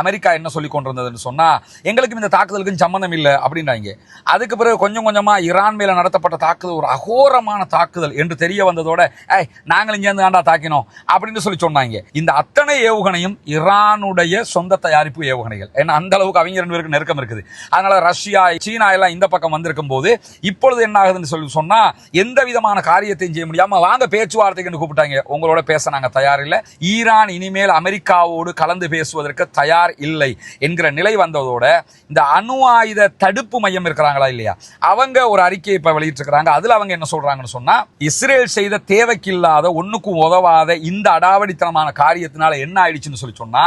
America என்ன சொல்லி கொண்டிருந்ததுன்னு சொன்னா எங்களுக்கு இந்த தாக்குதலுக்கும் சம்மந்தம் இல்லை அப்படின்றாங்க அதுக்கு பிறகு கொஞ்சம் கொஞ்சமா ஈரான் மேல நடத்தப்பட்ட தாக்குதல் ஒரு அகோரமான தாக்குதல் என்று தெரிய வந்ததோட ஏய் நாங்கள் இங்கேருந்து ஆண்டா தாக்கினோம் அப்படின்னு சொல்லி சொன்னாங்க. இந்த அத்தனை ஏவுகணையும் ஈரானுடைய சொந்த தயாரிப்பு ஏவுகணைகள். ஏன்னா அந்த அளவுக்கு அவங்க ரெண்டு பேருக்கு நெருக்கம் இருக்குது. அதனால ரஷ்யா சீனா எல்லாம் இந்த பக்கம் வந்திருக்கும் போது இப்பொழுது என்ன ஆகுதுன்னு சொல்லி சொன்னா எந்த விதமான காரியத்தையும் செய்ய முடியாம வாங்க பேச்சுவார்த்தைக்குன்னு கூப்பிட்டாங்க. உங்களோட பேச நாங்கள் தயாரில்லை. ஈரான் இனிமேல் அமெரிக்காவோடு கலந்து பேசுவதற்கு தயார் இல்லை என்கிற நிலை வந்ததோட இந்த அணு ஆயுத தடுப்பு மையம் இருக்கிறாங்களா இல்லையா? அவங்க ஒரு அறிக்கையை இப்போ வெளியிட்டிருக்கிறாங்க. அதுல அவங்க என்ன சொல்றாங்கன்னு சொன்னா இஸ்ரேல் செய்த தேவைக்கில்லாத ஒன்றுக்கும் உதவாத இந்த அடாவடித்தனமான காரியத்தினால என்ன ஆயிடுச்சுன்னு சொல்லி சொன்னா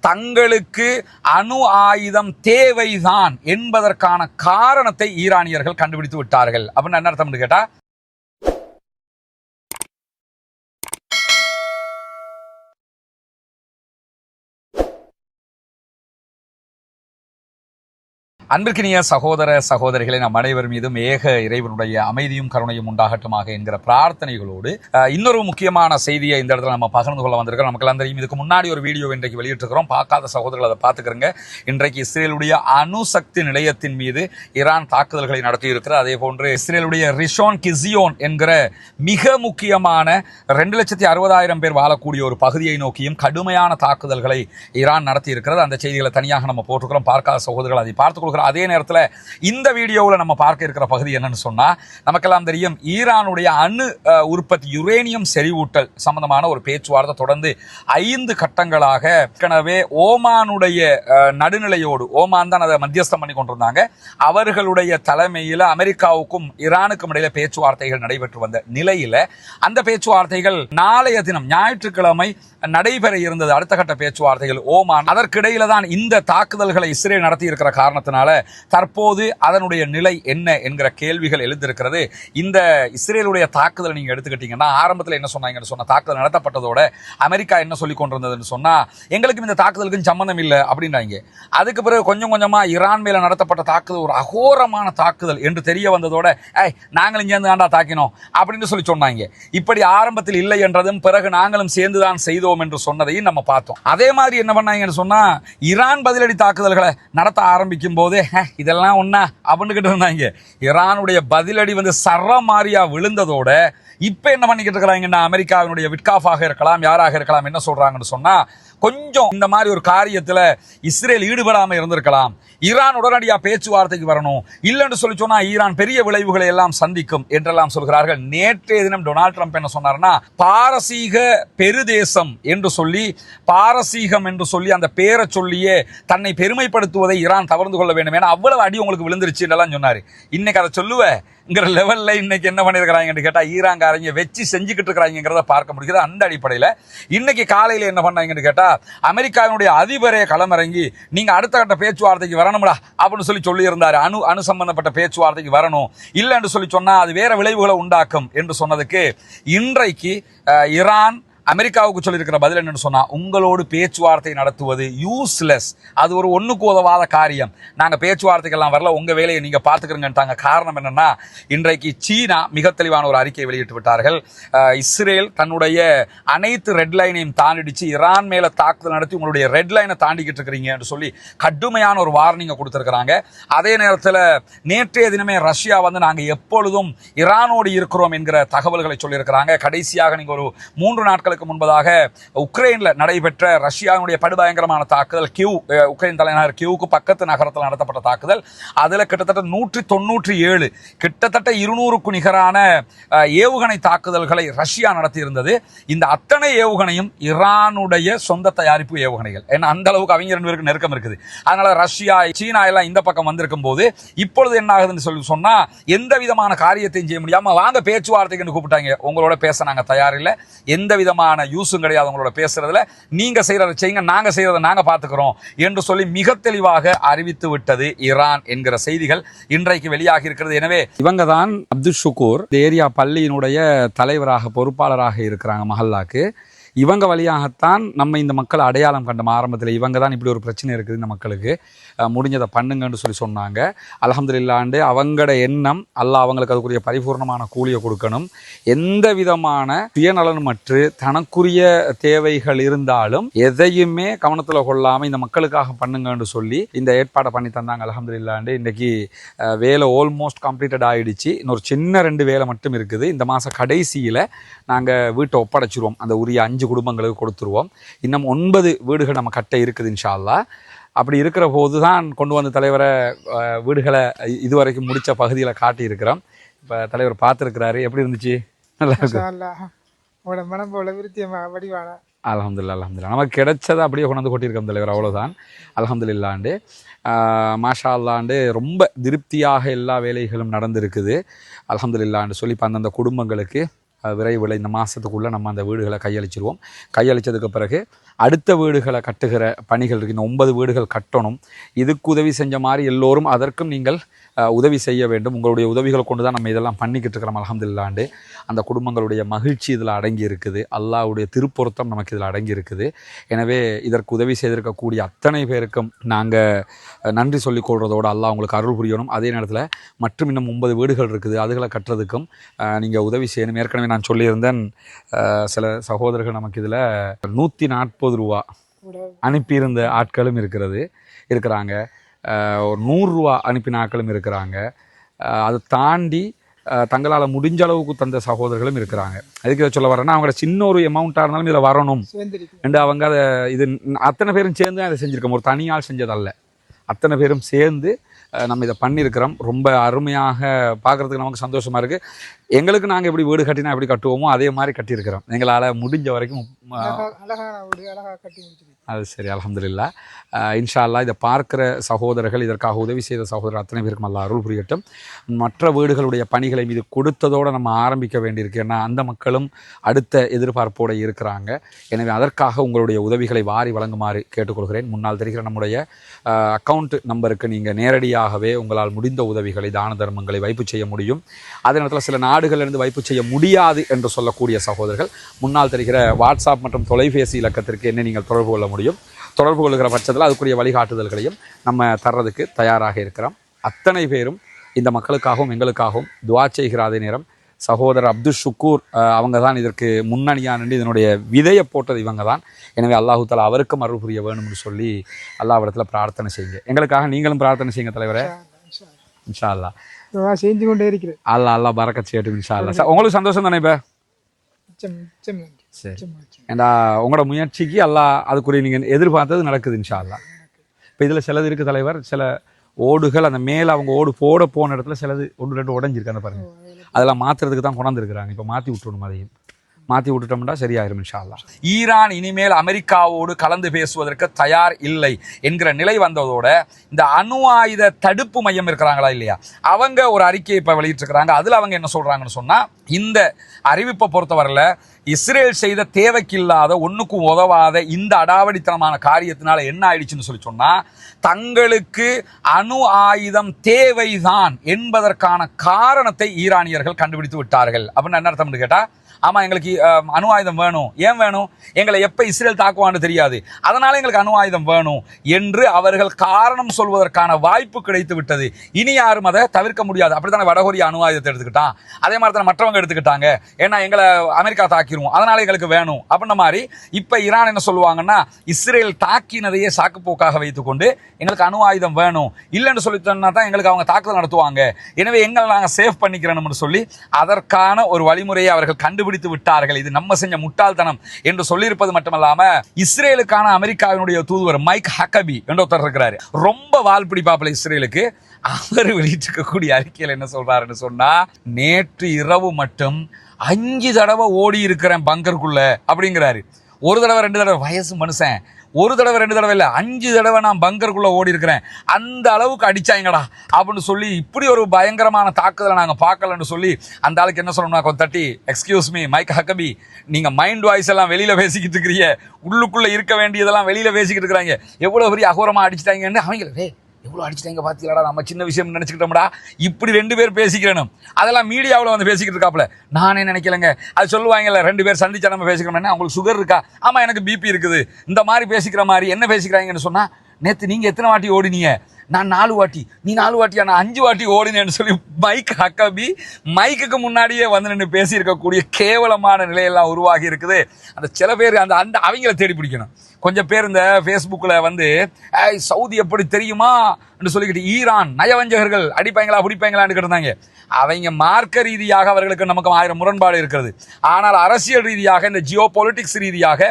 தங்களுக்கு அணு ஆயுதம் தேவைதான் என்பதற்கான காரணத்தை ஈரானியர்கள் கண்டுபிடித்து விட்டார்கள். அப்படின்னு என்ன அர்த்தம்னு கேட்டால் அன்பிற்கினிய சகோதர சகோதரிகளை நம் அனைவர் மீதும் ஏக இறைவனுடைய அமைதியும் கருணையும் உண்டாகட்டுமாக என்கிற பிரார்த்தனைகளோடு இன்னொரு முக்கியமான செய்தியை இந்த இடத்துல நம்ம பகிர்ந்து கொள்ள வந்திருக்கிறோம். நமக்கு தெரியும் இதுக்கு முன்னாடி ஒரு வீடியோ இன்றைக்கு வெளியிட்டிருக்கிறோம். பார்க்காத சகோதரர்கள் அதை பார்த்துக்கிறங்க. இன்றைக்கு இஸ்ரேலுடைய அணுசக்தி நிலையத்தின் மீது ஈரான் தாக்குதல்களை நடத்தியிருக்கிறார். அதே போன்று இஸ்ரேலுடைய ரிஷோன் கிசியோன் என்கிற மிக முக்கியமான ரெண்டு லட்சத்தி அறுபதாயிரம் பேர் வாழக்கூடிய ஒரு பகுதியை நோக்கியும் கடுமையான தாக்குதல்களை ஈரான் நடத்தியிருக்கிறது அந்த செய்திகளை தனியாக நம்ம போட்டுக்கிறோம் பார்க்காத சகோதரர்கள் அதை பார்த்துக் கொள்கிற அதே நேரத்தில் இந்த வீடியோவில் நம்ம பார்க்க இருக்கிற பகுதி என்னன்னு சொன்னா நமக்கெல்லாம் தெரியும் ஈரானுடைய அணு உற்பத்தி யுரேனியம் செறிவூட்டல் சம்பந்தமான ஒரு பேச்சுவார்த்தை தொடர்ந்து ஐந்து கட்டங்களாக ஏற்கனவே ஓமானுடைய நடுநிலையோடு ஓமான் தான் அதை மத்தியஸ்தம் பண்ணி கொண்டிருந்தாங்க. அவர்களுடைய தலைமையில் அமெரிக்காவுக்கும் ஈரானுக்கும் இடையில பேச்சுவார்த்தைகள் நடைபெற்று வந்த நிலையில அந்த பேச்சுவார்த்தைகள் நாளைய தினம் ஞாயிற்றுக்கிழமை நடைபெற இருந்தது. அடுத்த கட்ட பேச்சுவார்த்தைகள் ஓமான். அதற்கிடையில தான் இந்த தாக்குதல்களை இஸ்ரேல் நடத்தி இருக்கிற காரணத்தினால தற்போது அதனுடைய நிலை என்ன என்கிற கேள்விகள் எழுந்திருக்கிறது. இந்த இஸ்ரேலுடைய தாக்குதலை நீங்க எடுத்துக்கிட்டீங்கன்னா ஆரம்பத்தில் என்ன சொன்னாங்கன்னு சொன்ன தாக்குதல் நடத்தப்பட்டதோட அமெரிக்கா என்ன சொல்லி கொண்டிருந்ததுன்னு சொன்னா எங்களுக்கு இந்த தாக்குதலுக்கும் சம்மந்தம் இல்லை அப்படின்னாங்க. அதுக்கு பிறகு கொஞ்சம் கொஞ்சமாக ஈரான் மேலே நடத்தப்பட்ட தாக்குதல் ஒரு அகோரமான தாக்குதல் என்று தெரிய வந்ததோட ஏய் நாங்கள் இங்கேருந்து ஆண்டா தாக்கினோம் அப்படின்னு சொல்லி சொன்னாங்க. இப்படி ஆரம்பத்தில் இல்லை என்றதும் பிறகு நாங்களும் சேர்ந்து தான் செய்தோம் என்று சொன்னதையும் நம்ம பார்த்தோம். அதே மாதிரி என்ன பண்ணாங்கன்னு சொன்னா ஈரான் பதிலடி தாக்குதல்களை நடத்த ஆரம்பிக்கும் போது போது இதெல்லாம் ஒன்றா அப்படின்னு கிட்ட இருந்தாங்க. ஈரானுடைய பதிலடி வந்து சரமாரியா விழுந்ததோட இப்ப என்ன பண்ணிக்கிட்டு இருக்கிறாங்கன்னா அமெரிக்காவினுடைய விட்காஃபாக இருக்கலாம் யாராக இருக்கலாம் என்ன சொல்றாங்கன்னு சொன்னா கொஞ்சம் இந்த மாதிரி ஒரு காரியத்தில் இஸ்ரேல் ஈடுபடாமல் இருந்திருக்கலாம். ஈரான் உடனடியாக பேச்சுவார்த்தைக்கு வரணும். இல்லைன்னு சொல்லி சொன்னால் ஈரான் பெரிய விளைவுகளை எல்லாம் சந்திக்கும் என்றெல்லாம் சொல்கிறார்கள். நேற்றைய தினம் டொனால்ட் ட்ரம்ப் என்ன சொன்னார்னா பாரசீக பெருதேசம் என்று சொல்லி பாரசீகம் என்று சொல்லி அந்த பேரை சொல்லியே தன்னை பெருமைப்படுத்துவதை ஈரான் தவறந்து கொள்ள வேண்டும். ஏன்னா அவ்வளவு அடி உங்களுக்கு விழுந்துருச்சு எல்லாம் சொன்னார். இன்னைக்கு அதை சொல்லுவங்கிற லெவலில் இன்னைக்கு என்ன பண்ணியிருக்கிறாங்கன்னு கேட்டால் ஈரான்காரங்க வச்சு செஞ்சுக்கிட்டு இருக்கிறாங்கிறத பார்க்க முடியுது. அந்த அடிப்படையில் இன்னைக்கு காலையில் என்ன பண்ணாங்கன்னு கேட்டா அமெரிக்காவினுடைய அதிபரே களமிறங்கி நீங்க அடுத்த கட்ட பேச்சுவார்த்தைக்கு வரணும்டா அப்படின்னு சொல்லி சொல்லியிருந்தார். அணு அணு சம்பந்தப்பட்ட பேச்சுவார்த்தைக்கு வரணும். இல்லைன்னு சொல்லி சொன்னா அது வேற விளைவுகளை உண்டாக்கும் என்று சொன்னதுக்கு இன்றைக்கு ஈரான் அமெரிக்காவுக்கு சொல்லியிருக்கிற பதில் என்னன்னு சொன்னால் உங்களோடு பேச்சுவார்த்தை நடத்துவது யூஸ்லெஸ் அது ஒரு ஒன்றுக்கு உதவாத காரியம். நாங்கள் பேச்சுவார்த்தைக்கெல்லாம் வரல உங்கள் வேலையை நீங்கள் பாத்துக்கிறங்கன்ட்டாங்க காரணம் என்னென்னா இன்றைக்கு சீனா மிக தெளிவான ஒரு அறிக்கையை வெளியிட்டு விட்டார்கள். இஸ்ரேல் தன்னுடைய அனைத்து ரெட் லைனையும் தாண்டிடுச்சு. ஈரான் மேலே தாக்குதல் நடத்தி உங்களுடைய ரெட் லைனை தாண்டிக்கிட்டு இருக்கிறீங்கன்னு சொல்லி கடுமையான ஒரு வார்னிங்கை கொடுத்துருக்குறாங்க. அதே நேரத்தில் நேற்றைய தினமே ரஷ்யா வந்து நாங்கள் எப்பொழுதும் ஈரானோடு இருக்கிறோம் என்கிற தகவல்களை சொல்லியிருக்கிறாங்க. கடைசியாக நீங்கள் ஒரு மூன்று நாட்கள் நாட்களுக்கு முன்பதாக உக்ரைனில் நடைபெற்ற ரஷ்யாவினுடைய படுபயங்கரமான தாக்குதல் கியூ உக்ரைன் தலைநகர் கியூவுக்கு பக்கத்து நகரத்தில் நடத்தப்பட்ட தாக்குதல். அதில் கிட்டத்தட்ட நூற்றி தொண்ணூற்றி ஏழு கிட்டத்தட்ட இருநூறுக்கு நிகரான ஏவுகணை தாக்குதல்களை ரஷ்யா நடத்தியிருந்தது. இந்த அத்தனை ஏவுகணையும் ஈரானுடைய சொந்த தயாரிப்பு ஏவுகணைகள். ஏன்னா அந்த அளவுக்கு அவங்க ரெண்டு பேருக்கு நெருக்கம் இருக்குது. அதனால ரஷ்யா சீனா எல்லாம் இந்த பக்கம் வந்திருக்கும் போது இப்பொழுது என்ன ஆகுதுன்னு சொல்லி சொன்னால் எந்த விதமான காரியத்தையும் செய்ய முடியாமல் வாங்க பேச்சுவார்த்தைக்கு கூப்பிட்டாங்க. உங்களோட பேச நாங்கள் தயாரில்லை. எந்த விதமான யூஸும் கிடையாது அவங்களோட பேசுறதுல. நீங்க செய்யறதை செய்யுங்க நாங்க செய்யறதை நாங்க பாத்துக்கிறோம் என்று சொல்லி மிக தெளிவாக அறிவித்து விட்டது ஈரான் என்கிற செய்திகள் இன்றைக்கு வெளியாகி இருக்கிறது. எனவே இவங்க தான் அப்துல் ஷுக்கூர் ஏரியா பள்ளியினுடைய தலைவராக பொறுப்பாளராக இருக்கிறாங்க மஹல்லாக்கு. இவங்க வழியாகத்தான் நம்ம இந்த மக்களை அடையாளம் கண்டோம். ஆரம்பத்தில் இவங்க தான் இப்படி ஒரு பிரச்சனை இருக்குது இந்த மக்களுக்கு. முடிஞ்சதை பண்ணுங்கன்னு சொல்லி சொன்னாங்க. அலமதுல்லாண்டு அவங்களோட எண்ணம் அல்ல அவங்களுக்கு அதுக்குரிய பரிபூர்ணமான கூலியை கொடுக்கணும். எந்த விதமான சுயநலனுமற்று தனக்குரிய தேவைகள் இருந்தாலும் எதையுமே கவனத்தில் கொள்ளாமல் இந்த மக்களுக்காக பண்ணுங்கன்னு சொல்லி இந்த ஏற்பாடை பண்ணி தந்தாங்க அல்ஹம்துலில்லாண்டு இல்லாண்டு இன்றைக்கி வேலை ஆல்மோஸ்ட் கம்ப்ளீட்டட் ஆகிடுச்சு இன்னொரு சின்ன ரெண்டு வேலை மட்டும் இருக்குது. இந்த மாதம் கடைசியில் நாங்கள் வீட்டை ஒப்படைச்சிருவோம். அந்த உரிய அஞ்சு குடும்பங்களுக்கு கொடுத்துருவோம். இன்னும் ஒன்பது வீடுகள் நம்ம கட்ட இருக்குது இன்ஷா அல்லாஹ் அப்படி இருக்கிற போது தான் கொண்டு வந்த தலைவரை வீடுகளை இதுவரைக்கும் முடித்த பகுதியில் காட்டியிருக்கிறோம். இப்போ தலைவர் பார்த்துருக்கிறாரு. எப்படி இருந்துச்சு? நல்லா இருக்கு. உங்களோட மனம் போல விருத்தியமாக வடிவான. அல்ஹம்துலில்லாஹ் அல்ஹம்துலில்லாஹ். நமக்கு கிடைச்சதை அப்படியே கொண்டு வந்து கொட்டியிருக்கோம் தலைவர். அவ்வளோதான் அல்ஹம்துலில்லாண்டு ஆஹ் மாஷா அல்லாண்டு ரொம்ப திருப்தியாக எல்லா வேலைகளும் நடந்திருக்குது. அல்ஹம்துலில்லாண்டு சொல்லி இப்போ அந்தந்த குடும்பங்களுக்கு விரைவில் இந்த மாதத்துக்குள்ளே நம்ம அந்த வீடுகளை கையளிச்சிருவோம். கையளிச்சதுக்கு பிறகு அடுத்த வீடுகளை கட்டுகிற பணிகள் இருக்குது இந்த ஒன்பது வீடுகள் கட்டணும். இதுக்கு உதவி செஞ்ச மாதிரி எல்லோரும் அதற்கும் நீங்கள் உதவி செய்ய வேண்டும். உங்களுடைய உதவிகளை கொண்டு தான் நம்ம இதெல்லாம் பண்ணிக்கிட்டு இருக்கிறோம் அலமதுல்லாண்டு அந்த குடும்பங்களுடைய மகிழ்ச்சி இதில் அடங்கி இருக்குது. அல்லாவுடைய திருப்பொருத்தம் நமக்கு இதில் அடங்கி இருக்குது. எனவே இதற்கு உதவி செய்திருக்கக்கூடிய அத்தனை பேருக்கும் நாங்கள் நன்றி சொல்லிக் கொள்றதோடு அல்லாஹ் உங்களுக்கு அருள் புரியணும். அதே நேரத்தில் மற்றும் இன்னும் ஒன்பது வீடுகள் இருக்குது. அதுகளை கட்டுறதுக்கும் நீங்கள் உதவி செய்யணும். ஏற்கனவே நான் சொல்லியிருந்தேன் சில சகோதரர்கள் நமக்கு இதில் நூற்றி நாற்பது ரூபா கூட அனுப்பியிருந்த ஆட்களும் இருக்கிறது இருக்கிறாங்க. ஒரு நூறுரூவா அனுப்பின ஆட்களும் இருக்கிறாங்க. அதை தாண்டி தங்களால் முடிஞ்ச அளவுக்கு தந்த சகோதரர்களும் இருக்கிறாங்க. அதுக்கு இதை சொல்ல வரேன்னா அவங்களோட சின்ன ஒரு அமௌண்ட்டாக இருந்தாலும் இதில் வரணும். ரெண்டு அவங்க அதை இது அத்தனை பேரும் சேர்ந்து அதை செஞ்சுருக்கோம். ஒரு தனியால் செஞ்சதல்ல. அத்தனை பேரும் சேர்ந்து நம்ம இதை பண்ணியிருக்கிறோம். ரொம்ப அருமையாக பார்க்குறதுக்கு நமக்கு சந்தோஷமாக இருக்குது எங்களுக்கு நாங்கள் எப்படி வீடு கட்டினா எப்படி கட்டுவோமோ அதே மாதிரி கட்டியிருக்கிறோம். எங்களால் முடிஞ்ச வரைக்கும் அது சரி அல்ஹம்துலில்லாஹ் அஹ் இன்ஷா அல்லாஹ் இதை பார்க்கிற சகோதரர்கள் இதற்காக உதவி செய்த சகோதரர் அத்தனை பேருக்கும் அல்லாஹ் அருள் புரியட்டும். மற்ற வீடுகளுடைய பணிகளை மீது கொடுத்ததோடு நம்ம ஆரம்பிக்க வேண்டியிருக்கு. ஏன்னா அந்த மக்களும் அடுத்த எதிர்பார்ப்போடு இருக்கிறாங்க. எனவே அதற்காக உங்களுடைய உதவிகளை வாரி வழங்குமாறு கேட்டுக்கொள்கிறேன். முன்னால் தெரிகிற நம்முடைய அக்கவுண்ட் நம்பருக்கு நீங்கள் நேரடியாகவே உங்களால் முடிந்த உதவிகளை தான தர்மங்களை வைப்பு செய்ய முடியும். அதே நேரத்தில் சில நாடுகளிலிருந்து வைப்பு செய்ய முடியாது என்று சொல்லக்கூடிய சகோதரர்கள் முன்னால் தெரிகிற வாட்ஸ்அப் மற்றும் தொலைபேசி இலக்கத்திற்கு என்ன நீங்கள் தொடர்பு கொள்ள முடியும்? தொடர்பு கொள்கிற பட்சத்தில் அதுக்குரிய வழிகாட்டுதல்களையும் நம்ம தர்றதுக்கு தயாராக இருக்கிறோம். அத்தனை பேரும் இந்த மக்களுக்காகவும் எங்களுக்காகவும் துவா செய்கிற அதே நேரம் சகோதரர் அப்துல் ஷுக்கூர் அவங்க தான் இதற்கு முன்னணியாக நின்று இதனுடைய விதையை போட்டது இவங்க தான். எனவே அல்லாஹு தாலா அவருக்கும் அருள் புரிய வேணும்னு சொல்லி அல்லாஹ்விடத்தில் பிரார்த்தனை செய்யுங்க. எங்களுக்காக நீங்களும் பிரார்த்தனை செய்யுங்க தலைவரே. இன்ஷா அல்லாஹ். அல்லா செஞ்சு கொண்டே இருக்கிறது அல்லா அல்லா பறக்கச் செய்யட்டும் இன்ஷா அல்லா ச- உங்களுக்கு சந்தோஷம் தானே இப்போ? சரி. ஏண்டா உங்களோட முயற்சிக்கு அல்லாஹ் அதுக்குரிய நீங்கள் எதிர்பார்த்தது நடக்குது இன்ஷா அல்லா இப்போ இதில் சிலது இருக்குது தலைவர் சில ஓடுகள் அந்த மேலே அவங்க ஓடு போட போன இடத்துல சிலது ஒன்று ரெண்டு உடஞ்சிருக்கு அந்த பாருங்க. அதெல்லாம் மாற்றுறதுக்கு தான் கொண்டாந்துருக்குறாங்க. இப்போ மாற்றி விட்டுறணும் அதையும். மாற்றி விட்டுட்டோம்னா சரியாயிரும் இன்ஷால்லா அல்லாஹ் ஈரான் இனிமேல் அமெரிக்காவோடு கலந்து பேசுவதற்கு தயார் இல்லை என்கிற நிலை வந்ததோட இந்த அணு ஆயுத தடுப்பு மையம் இருக்கிறாங்களா இல்லையா? அவங்க ஒரு அறிக்கையை இப்போ வெளியிட்டிருக்கிறாங்க. அதில் அவங்க என்ன சொல்கிறாங்கன்னு சொன்னால் இந்த அறிவிப்பை பொறுத்தவரையில் இஸ்ரேல் செய்த தேவைக்கில்லாத ஒன்றுக்கும் உதவாத இந்த அடாவடித்தனமான காரியத்தினால என்ன ஆயிடுச்சுன்னு சொல்லி சொன்னால் தங்களுக்கு அணு ஆயுதம் தேவைதான் என்பதற்கான காரணத்தை ஈரானியர்கள் கண்டுபிடித்து விட்டார்கள். அப்படின்னு என்ன அர்த்தம்னு கேட்டால் ஆமாம் எங்களுக்கு அணு ஆயுதம் வேணும். ஏன் வேணும்? எங்களை எப்போ இஸ்ரேல் தாக்குவான்னு தெரியாது. அதனால் எங்களுக்கு அணு ஆயுதம் வேணும் என்று அவர்கள் காரணம் சொல்வதற்கான வாய்ப்பு கிடைத்து விட்டது இனி யாரும் அதை தவிர்க்க முடியாது. அப்படித்தானே வடகொரியா அணு ஆயுதத்தை எடுத்துக்கிட்டான்? அதே மாதிரி தானே மற்றவங்க எடுத்துக்கிட்டாங்க. ஏன்னா எங்களை அமெரிக்கா தாக்கிடுவோம் அதனால் எங்களுக்கு வேணும். அப்படின்ன மாதிரி இப்போ ஈரான் என்ன சொல்லுவாங்கன்னா இஸ்ரேல் தாக்கினதையே சாக்குப்போக்காக வைத்துக்கொண்டு எங்களுக்கு அணு ஆயுதம் வேணும். இல்லைன்னு சொல்லிட்டோம்னா தான் எங்களுக்கு அவங்க தாக்குதல் நடத்துவாங்க. எனவே எங்களை நாங்கள் சேஃப் பண்ணிக்கிறோம்னு சொல்லி அதற்கான ஒரு வழிமுறையை அவர்கள் கண்டுபிடித்து விட்டார்கள். இது நம்ம செஞ்ச முட்டாள்தனம் என்று சொல்லியிருப்பது மட்டுமல்லாம இஸ்ரேலுக்கான அமெரிக்காவினுடைய தூதுவர் மைக் ஹக்கபி என்ற ஒருத்தர் இருக்கிறாரு. ரொம்ப வால் பிடிப்பாப்புல இஸ்ரேலுக்கு. அவர் வெளியிட்டிருக்கக்கூடிய அறிக்கையில் என்ன சொல்றாருன்னு சொன்னா நேற்று இரவு மட்டும் அஞ்சு தடவை ஓடி இருக்கிறேன் பங்கருக்குள்ள அப்படிங்கிறாரு. ஒரு தடவை ரெண்டு தடவை வயசு மனுஷன். ஒரு தடவை ரெண்டு தடவை இல்லை அஞ்சு தடவை நான் பங்கருக்குள்ளே ஓடி இருக்கிறேன் அந்த அளவுக்கு அடித்தாங்கடா அப்படின்னு சொல்லி இப்படி ஒரு பயங்கரமான தாக்குதலை நாங்கள் பார்க்கலன்னு சொல்லி அந்த ஆளுக்கு என்ன சொல்லணும்னா கொஞ்சம் தட்டி எக்ஸ்கியூஸ் மீ மைக் ஹக்கபி நீங்கள் மைண்ட் வாய்ஸ் எல்லாம் வெளியில் பேசிக்கிட்டு இருக்கிறீங்க. உள்ளுக்குள்ளே இருக்க வேண்டியதெல்லாம் வெளியில் பேசிக்கிட்டு இருக்கிறாங்க. எவ்வளோ பெரிய அகோரமாக அடிச்சிட்டாங்கன்னு அவங்க எவ்வளோ அடிச்சிட்டாங்க பார்த்தீங்களாடா நம்ம சின்ன விஷயம் நினச்சிக்கிட்டோம்டா. இப்படி ரெண்டு பேர் பேசிக்கிறணும் அதெல்லாம் மீடியாவில் வந்து பேசிக்கிட்டு இருக்காப்புல. நானே நினைக்கலங்க. அது சொல்லுவாங்கல்ல ரெண்டு பேர் சந்திச்சா நம்ம பேசிக்கிறோம்னா அவங்களுக்கு சுகர் இருக்கா? ஆமாம் எனக்கு பிபி இருக்குது. இந்த மாதிரி பேசிக்கிற மாதிரி என்ன பேசிக்கிறாங்கன்னு சொன்னால் நேற்று நீங்கள் எத்தனை வாட்டி ஓடினீங்க? நான் நாலு வாட்டி நீ நாலு வாட்டியா? நான் அஞ்சு வாட்டி ஓடினேன்னு சொல்லி மைக் ஹக்கபி மைக்குக்கு முன்னாடியே வந்து நின்று பேசியிருக்கக்கூடிய கேவலமான நிலையெல்லாம் உருவாகி இருக்குது. அந்த சில பேர் அந்த அந்த அவங்கள தேடி பிடிக்கணும். கொஞ்சம் பேர் இந்த ஃபேஸ்புக்கில் வந்து சவுதி எப்படி தெரியுமா? என்று சொல்லிக்கிட்டு ஈரான் நயவஞ்சகர்கள் அடிப்பாங்களா பிடிப்பாங்களான்னு இருந்தாங்க அவங்க மார்க்க ரீதியாக அவர்களுக்கு நமக்கு ஆயிரம் முரண்பாடு இருக்கிறது. ஆனால் அரசியல் ரீதியாக இந்த ஜியோ பொலிட்டிக்ஸ் ரீதியாக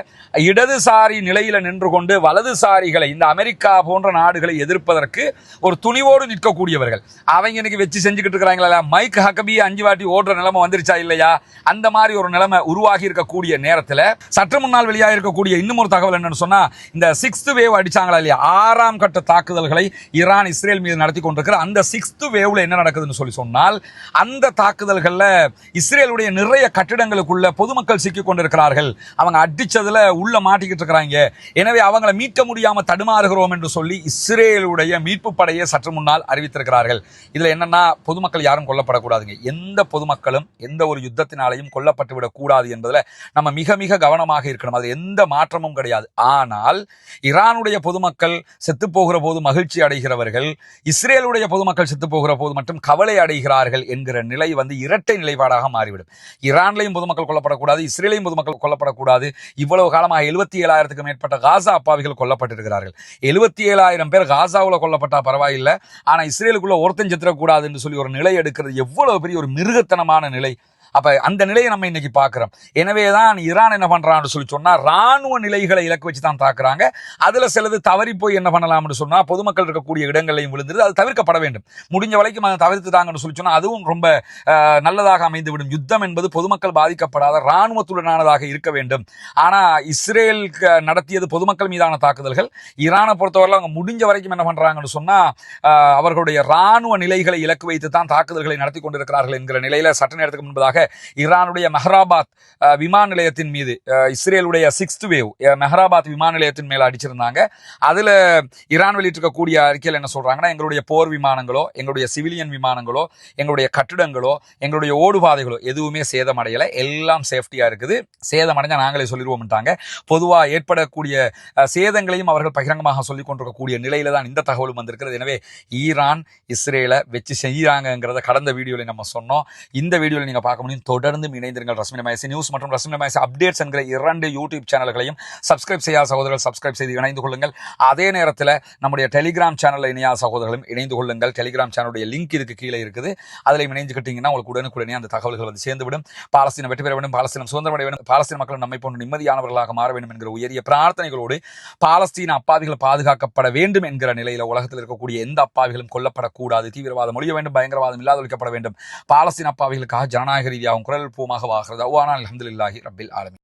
இடதுசாரி நிலையில் நின்று கொண்டு வலதுசாரிகளை இந்த அமெரிக்கா போன்ற நாடுகளை எதிர்ப்பதற்கு ஒரு துணிவோடு நிற்கக்கூடியவர்கள். அவங்க இன்னைக்கு வச்சு செஞ்சுக்கிட்டு இருக்கிறாங்களா? மைக் ஹக்கபி அஞ்சு வாட்டி ஓடுற நிலைமை வந்துருச்சா இல்லையா? அந்த மாதிரி ஒரு நிலைமை உருவாகி இருக்கக்கூடிய நேரத்தில் சற்று முன்னால் வெளியாக இருக்கக்கூடிய இன்னும் ஒரு தகவல் என்னன்னு சொன்னால் இந்த சிக்ஸ்த் வேவ் அடிச்சாங்களா இல்லையா? ஆறாம் கட்ட தாக்குதல்களை ஈரான் இஸ்ரேல் மீது நடத்தி கொண்டிருக்கிற அந்த சிக்ஸ்த் வேவ்ல என்ன நடக்குதுன்னு சொல்லி சொன்னால் அந்த தாக்குதல்களில் இஸ்ரேலுடைய நிறைய கட்டிடங்களுக்குள்ள பொதுமக்கள் சிக்கிக் கொண்டிருக்கிறார்கள். அவங்க அடிச்சதுல உள்ள மாட்டிக்கிட்டு இருக்கிறாங்க. எனவே அவங்களை மீட்க முடியாமல் தடுமாறுகிறோம் என்று சொல்லி இஸ்ரேலுடைய மீ மீட்பு படையை சற்று முன்னால் அறிவித்திருக்கிறார்கள். இதில் என்னென்னா பொதுமக்கள் யாரும் கொல்லப்படக்கூடாதுங்க. எந்த பொதுமக்களும் எந்த ஒரு யுத்தத்தினாலையும் கொல்லப்பட்டு விடக்கூடாது என்பதில் நம்ம மிக மிக கவனமாக இருக்கணும். அது எந்த மாற்றமும் கிடையாது. ஆனால் ஈரானுடைய பொதுமக்கள் செத்து போகிற போது மகிழ்ச்சி அடைகிறவர்கள் இஸ்ரேலுடைய பொதுமக்கள் செத்து போகிற போது மட்டும் கவலை அடைகிறார்கள் என்கிற நிலை வந்து இரட்டை நிலைப்பாடாக மாறிவிடும். ஈரான்லையும் பொதுமக்கள் கொல்லப்படக்கூடாது இஸ்ரேலையும் பொதுமக்கள் கொல்லப்படக்கூடாது. இவ்வளவு காலமாக எழுபத்தி ஏழாயிரத்துக்கு மேற்பட்ட காசா அப்பாவிகள் கொல்லப்பட்டிருக்கிறார்கள். எழுபத்தி ஏழாயிரம் பேர் காசாவில் கொல்லப்பட்ட பரவாயில்லை. ஆனா இஸ்ரேலுக்குள்ளே ஒருத்தன் செத்துறக்கூடாது என்று சொல்லி ஒரு நிலை எடுக்கிறது எவ்வளவு பெரிய ஒரு மிருகத்தனமான நிலை. அப்போ அந்த நிலையை நம்ம இன்னைக்கு பார்க்குறோம். எனவே தான் ஈரான் என்ன பண்ணுறான்னு சொல்லி சொன்னால் ராணுவ நிலைகளை இலக்கு வச்சு தான் தாக்குறாங்க. அதில் சிலது தவறி போய் என்ன பண்ணலாம்னு சொன்னால் பொதுமக்கள் இருக்கக்கூடிய இடங்களையும் விழுந்துருது. அது தவிர்க்கப்பட வேண்டும். முடிஞ்ச வரைக்கும் அதை தவிர்த்துட்டாங்கன்னு சொல்லி சொன்னால் அதுவும் ரொம்ப நல்லதாக நல்லதாக அமைந்துவிடும். யுத்தம் என்பது பொதுமக்கள் பாதிக்கப்படாத இராணுவத்துடனானதாக இருக்க வேண்டும். ஆனால் இஸ்ரேல் நடத்தியது பொதுமக்கள் மீதான தாக்குதல்கள். ஈரானை பொறுத்தவரை அவங்க முடிஞ்ச வரைக்கும் என்ன பண்ணுறாங்கன்னு சொன்னால் அவர்களுடைய ராணுவ நிலைகளை இலக்கு வைத்து தான் தாக்குதல்களை நடத்தி கொண்டிருக்கிறார்கள் என்கிற நிலையில் சட்ட நேரத்துக்கு முன்பதாக ஈரானுடைய மெஹராபாத் விமான நிலையத்தின் மீது இஸ்ரேலுடைய சிக்ஸ்த் வேவ் மெஹராபாத் விமான நிலையத்தின் மேலே அடிச்சிருந்தாங்க. அதுல ஈரான் வெளியிட்டிருக்கக்கூடிய அறிக்கையில் என்ன சொல்றாங்கன்னா எங்களுடைய போர் விமானங்களோ எங்களுடைய சிவிலியன் விமானங்களோ எங்களுடைய கட்டிடங்களோ எங்களுடைய ஓடுபாதைகளோ எதுவுமே சேதமடையலை. எல்லாம் சேஃப்டியா இருக்குது. சேதமடைஞ்சால் நாங்களே சொல்லிடுவோம்ட்டாங்க பொதுவா ஏற்படக்கூடிய சேதங்களையும் அவர்கள் பகிரங்கமாக சொல்லிக் கொண்டிருக்கக்கூடிய நிலையில தான் இந்த தகவலும் வந்திருக்கிறது. எனவே ஈரான் இஸ்ரேலை வச்சு செய்கிறாங்கங்கிறத கடந்த வீடியோவில் நம்ம சொன்னோம். இந்த வீடியோவில் நீங்க பார்க்க முடியும் தொடர்ந்து இணைந்திருங்கள். ரஸ்மின மயசி நியூஸ் மற்றும் ரஸ்மின மயசி அப்டேட்ஸ் என்கிற இரண்டு யூடியூப் சேனல்களையும் சப்ஸ்கிரைப் செய்யாத சகோதரர்கள் சப்ஸ்கிரைப் செய்து இணைந்து கொள்ளுங்கள். அதே நேரத்தில் நம்முடைய டெலிகிராம் சேனலில் இணையாத சகோதரர்களும் இணைந்து கொள்ளுங்கள். டெலிகிராம் சேனலுடைய லிங்க் இதுக்கு கீழே இருக்குது. அதில் இணைஞ்சுக்கிட்டீங்கன்னா உங்களுக்கு உடனுக்குடனே அந்த தகவல்கள் வந்து சேர்ந்துவிடும். பாலஸ்தீனம் வெற்றி பெற வேண்டும். பாலஸ்தீனம் சுதந்திரம் அடைய வேண்டும். பாலஸ்தீன மக்கள் நம்மை போன்ற நிம்மதியானவர்களாக மாற வேண்டும் என்கிற உயரிய பிரார்த்தனைகளோடு பாலஸ்தீன அப்பாவிகள் பாதுகாக்கப்பட வேண்டும் என்கிற நிலையில் உலகத்தில் இருக்கக்கூடிய எந்த அப்பாவிகளும் கொல்லப்படக்கூடாது. தீவிரவாதம் ஒழிய வேண்டும். பயங்கரவாதம் இல்லாத ஒழிக்கப்பட வேண்டும். பாலஸ்தீன அப்பாவிகளுக்காக ஜனநாயக ரீதியாகவும் குரல் பூமாக வாகிறது அவ்வானால் அலமதுல்லாஹி ரபில் ஆலமீன்